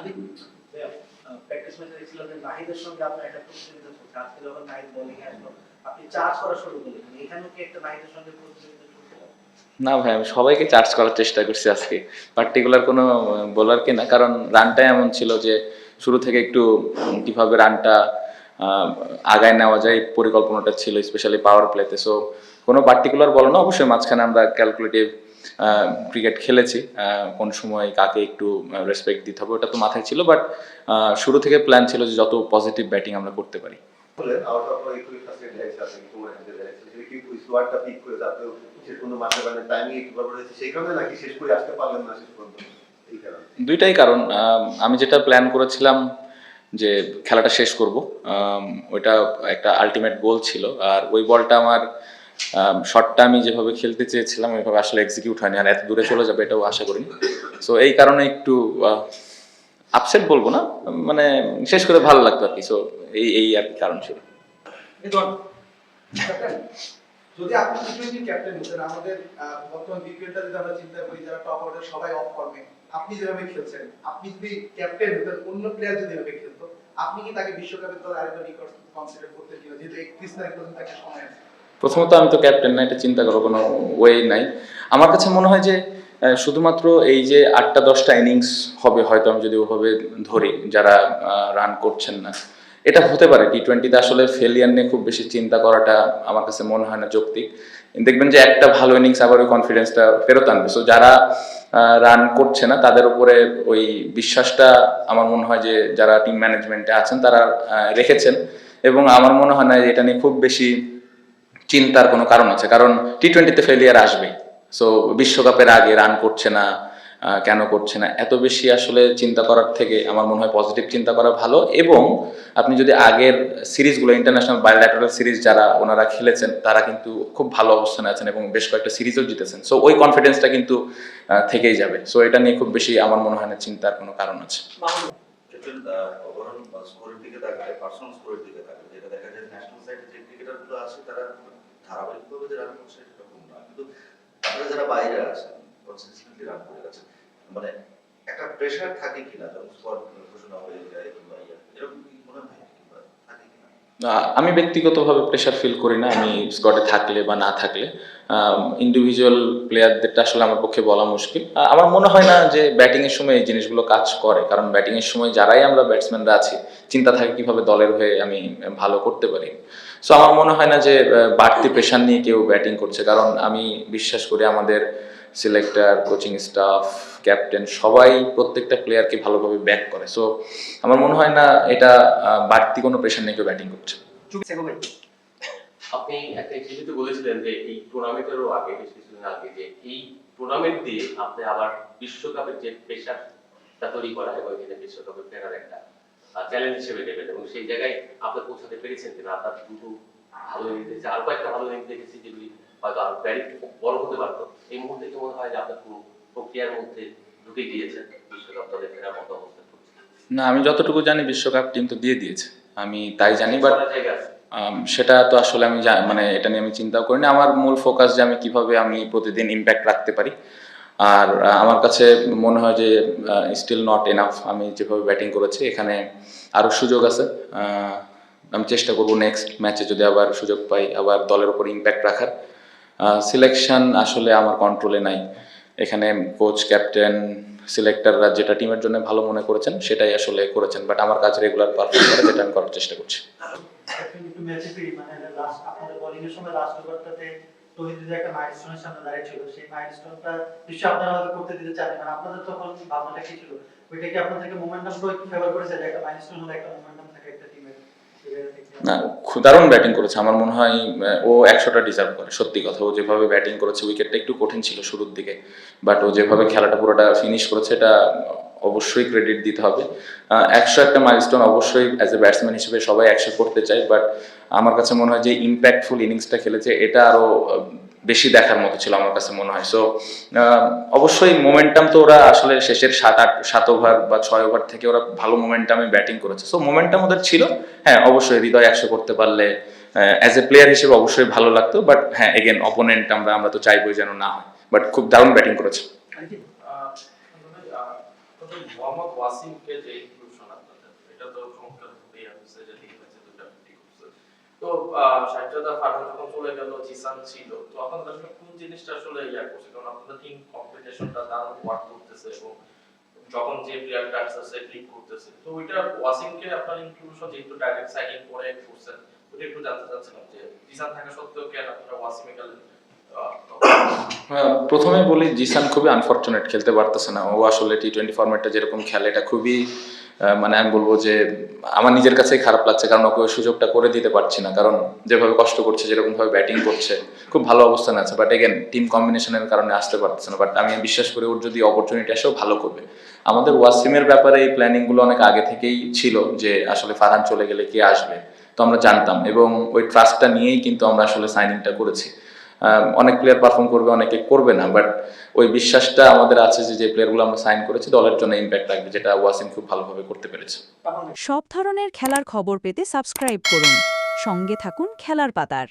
আমি প্র্যাকটিস ম্যাচে দেখছিলাম যে নাহিদের সঙ্গে আপনার একটা প্রতিযোগিতা চলছে। আজকে যখন নাহিদ বোলিং এ আসলো আপনি চার্জ করা শুরু করলেন। এখানেও কি একটা নাহিদের সঙ্গে প্রতিযোগিতা না ভাই আমি সবাইকে চার্জ করার চেষ্টা করছি আজকে। পার্টিকুলার কোনো বোলারকে না কারণ রানটা এমন ছিল যে শুরু থেকে একটু কীভাবে রানটা আহ, আগায় নেওয়া যায় পরিকল্পনাটা ছিল স্পেশালি পাওয়ার প্লেতে সো কোনো পার্টিকুলার বলো না অবশ্যই মাঝখানে আমরা ক্যালকুলেটিভ ক্রিকেট খেলেছি। কোন সময় কাকে একটু রেসপেক্ট দিতে হবে ওটা তো মাথায় ছিল বাট শুরু থেকে প্ল্যান ছিল যে যত পজিটিভ ব্যাটিং আমরা করতে পারি। বলেন আউট অফ একটু ফার্স্ট হয়েছে আপনি তোমার হাতে দাঁড়িয়েছে সেটা কি স্লোয়ারটা পিক করে তারপরে শেষ পর্যন্ত মারতে পারলেন টাইমিং একটু গড়বড় হয়েছে সেই কারণে নাকি শেষ করে আসতে পারলেন না শেষ পর্যন্ত? এই কারণে। দুইটাই কারণ। আম, আমি যেটা প্ল্যান করেছিলাম যে খেলাটা শেষ করব ওইটা একটা আলটিমেট গোল ছিল আর ওই বলটা আমার শটটা আমি যেভাবে খেলতে চেয়েছিলাম ওইভাবে আসলে এক্সিকিউট হয়নি। আর এত দূরে চলে যাবে এটাও আশা করিনি। সো এই কারণে একটু আপসেট বলব না মানে শেষ করে ভালো লাগতো আর কি। সো এই এই আর কি কারণ ছিল। আপনি কি তাকে বিশ্বকাপের দল আরেকটা রেকর্ড কনসিডার করতেন কিনা? যেহেতু একত্রিশ তারিখ পর্যন্ত একটা সময় আছে। প্রথমত আমি তো ক্যাপ্টেন না, এটা চিন্তা করার কোনো ওয়ে নাই। আমার কাছে মনে হয় যে শুধুমাত্র এই যে আটটা দশটা ইনিংস হবে হয়তো আমি যদি ওভাবে ধরি, যারা রান করছেন না। এটা হতে পারে টি টোয়েন্টিতে আসলে ফেলিয়ার নিয়ে খুব বেশি চিন্তা করাটা আমার কাছে মনে হয় না যৌক্তিক। দেখবেন যে একটা ভালো ইনিংস আবার ওই কনফিডেন্সটা ফেরত আনবে। সো যারা রান করছে না, তাদের উপরে ওই বিশ্বাসটা আমার মনে হয় যে, যারা টিম ম্যানেজমেন্টে আছেন, তারা রেখেছেন। এবং আমার মনে হয় না এটা নিয়ে খুব বেশি চিন্তার কোনো কারণ আছে। কারণ টি টোয়েন্টিতে ফেলিয়ার আসবে। সো বিশ্বকাপের আগে রান করছে না কেন করছে না এত বেশি আসলে চিন্তা করার থেকে আমার মনে হয় পজিটিভ চিন্তা করা ভালো। এবং আপনি যদি আগের সিরিজগুলো ইন্টারন্যাশনাল বায়োল্যাটারাল সিরিজ যারা ওনারা খেলেছেন তারা কিন্তু খুব ভালো অবস্থানে আছেন এবং বেশ কয়েকটা সিরিজও জিতেছেন। সো ওই কনফিডেন্সটা কিন্তু থেকেই যাবে। সো এটা নিয়ে খুব বেশি আমার মনে হয় না চিন্তার কোনো কারণ আছে। স্কোরের দিকে তাকায় পার্সোনাল স্কোরের দিকে তাকায়, যেটা দেখা যায় ন্যাশনাল সাইডে যে ক্রিকেটারগুলো আছে, তারা ধারাবাহিকভাবে যে রান করছে, সেটা কম না কিন্তু তারা যারা বাইরে আছে কনসিস্টেন্টলি রান করে গেছে মানে একটা প্রেশার থাকে কিনা, যখন স্কোর ঘোষণা হয়ে যায় কিংবা ইয়া, এরকম মনে হয়? আমি ব্যক্তিগতভাবে প্রেশার ফিল করি না, আমি স্কোয়াডে থাকলে বা না থাকলে। ইন্ডিভিজুয়াল প্লেয়ারদেরটা আসলে আমার পক্ষে বলা মুশকিল। আমার মনে হয় না যে ব্যাটিং এর সময় এই জিনিসগুলো কাজ করে, কারণ ব্যাটিং এর সময় যারাই আমরা ব্যাটসম্যানরা আছি, চিন্তা থাকে কীভাবে দলের হয়ে আমি ভালো করতে পারি। সো আমার মনে হয় না যে বাড়তি প্রেশার নিয়ে কেউ ব্যাটিং করছে, কারণ আমি বিশ্বাস করি আমাদের সিলেক্টর কোচিং স্টাফ ক্যাপ্টেন সবাই প্রত্যেকটা প্লেয়ারকে ভালোভাবে ব্যাক করে। সো আমার মনে হয় না এটা বাড়তি কোনো প্রেশার নিয়ে কেউ ব্যাটিং করছে। আপনি একটা ইন্টারভিউতে বলেছিলেন যে এই টুর্নামেন্টেরও আগে বেশ কিছুদিন আগে যে এই টুর্নামেন্ট দিয়ে আপনি আবার বিশ্বকাপের যে প্রেশারটা তৈরি করা এবং এখানে বিশ্বকাপে ফেরার একটা চ্যালেঞ্জ হিসেবে নেবেন এবং সেই জায়গায় আপনি পৌঁছাতে পেরেছেন কিনা আপনার দুটো ভালো ইনিংস দেখেছি আর কয়েকটা ভালো ইনিংস দেখেছি যেগুলি হয়তো আরও ব্যারিক বড় হতে পারতো। এই মুহূর্তে কি মনে হয় যে আপনার পুরো প্রক্রিয়ার মধ্যে ঢুকে গিয়েছেন? বিশ্বকাপ দলে ফেরার মতো অবস্থা না আমি যতটুকু জানি বিশ্বকাপ টিম তো দিয়ে দিয়েছে। আমি তাই জানি বাট সেটা তো আসলে আমি মানে এটা নিয়ে আমি চিন্তাও করিনি। আমার মূল ফোকাস যে আমি কীভাবে আমি প্রতিদিন ইম্প্যাক্ট রাখতে পারি। আর আমার কাছে মনে হয় যে স্টিল নট এনাফ আমি যেভাবে ব্যাটিং করেছি এখানে আরও সুযোগ আছে। আমি চেষ্টা করব নেক্সট ম্যাচে যদি আবার সুযোগ পাই আবার দলের উপর ইম্প্যাক্ট রাখার। সিলেকশন আসলে আমার কন্ট্রোলে নাই। এখানে কোচ ক্যাপ্টেন সিলেক্টররা যেটা টিমের জন্য ভালো মনে করেছেন, সেটাই আসলে করেছেন। বাট আমার কাছে রেগুলার পারফর্ম করে, যেটা আমি করার চেষ্টা করছি। আপনাদের তখন ভাবনাটা কি ছিল? ওইটা কি আপনাদেরকে মোমেন্টাম ফেভার করেছে? একটা মাইলস্টোন একটা মোমেন্টাম থাকে, একটা দারুণ ব্যাটিং করেছে, আমার মনে হয় ও একশোটা ডিজার্ভ করে। সত্যি কথা, ও যেভাবে ব্যাটিং করেছে উইকেটটা একটু কঠিন ছিল শুরুর দিকে। বাট ও যেভাবে খেলাটা পুরোটা ফিনিশ করেছে, এটা অবশ্যই ক্রেডিট দিতে হবে। একশো একটা মাইলস্টোন অবশ্যই অ্যাজ এ ব্যাটসম্যান হিসেবে সবাই একশো করতে চায়। বাট আমার কাছে মনে হয় যে ইম্প্যাক্টফুল ইনিংসটা খেলেছে, এটা আরও বেশি দেখার মতো ছিল আমার কাছে মনে হয়। সো অবশ্যই মোমেন্টাম তো ওরা আসলে শেষের সাত আট, সাত ওভার বা ছয় ওভার থেকে ওরা ভালো মোমেন্টামে ব্যাটিং করেছে। সো মোমেন্টাম ওদের ছিল। হ্যাঁ অবশ্যই হৃদয় একশো করতে পারলে অ্যাজ এ প্লেয়ার হিসেবে অবশ্যই ভালো লাগতো। বাট হ্যাঁ এগেন অপোনেন্ট আমরা আমরা তো চাইবোই যেন না হয়। বাট খুব দারুণ ব্যাটিং করেছে। ওয়াসিমকে যে ইনক্লুশন আপনাদের, এটা তো যে লিগ ম্যাচে দুটো ফিফটি করছে তো ফারহান যখন চলে গেল জিসান ছিল আসলে কোন জিনিসটা আসলে ইয়া করছে? কারণ আপনাদের টিম কম্পিটিশনটা ওয়ার্ক করতেছে এবং যখন যে প্লেয়ারটা আসতেছে ক্লিক করতেছে। তো ওইটা আপনার ইনক্লুশন যেহেতু ডাইরেক্ট করে করছেন ওটা একটু জানতে চাচ্ছিলাম যে জিসান থাকা সত্ত্বেও কেন আপনারা গেলেন? হ্যাঁ, প্রথমে বলি জিসান খুবই আনফরচুনেট খেলতে পারতেছে না। ও আসলে টি টোয়েন্টি ফর্মেটটা যেরকম খেলে এটা খুবই মানে আমি বলব যে আমার নিজের কাছেই খারাপ লাগছে, কারণ ওকে ওই সুযোগটা করে দিতে পারছি না। কারণ যেভাবে কষ্ট করছে, যেরকম ভাবে ব্যাটিং করছে, খুব ভালো অবস্থানে আছে। বাট এগেন টিম কম্বিনেশনের কারণে আসতে পারতেছে না। বাট আমি বিশ্বাস করি ওর যদি অপরচুনিটি আসেও ভালো করবে। আমাদের ওয়াসিমের ব্যাপারে এই প্ল্যানিংগুলো অনেক আগে থেকেই ছিল যে আসলে ফারহান চলে গেলে কে আসবে, তো আমরা জানতাম। এবং ওই ট্রাস্টটা নিয়েই কিন্তু আমরা আসলে সাইনিংটা করেছি। অনেক প্লেয়ার পারফর্ম করবে, অনেকে করবে না বাট ওই বিশ্বাসটা আমাদের আছে যে যে প্লেয়ারগুলো আমরা সাইন করেছি, দলের জন্য ইম্প্যাক্ট রাখবে, যেটা ওয়াসিম খুব ভালোভাবে করতে পেরেছে। সব ধরনের খেলার খবর পেতে সাবস্ক্রাইব করুন। সঙ্গে থাকুন খেলার পাতার।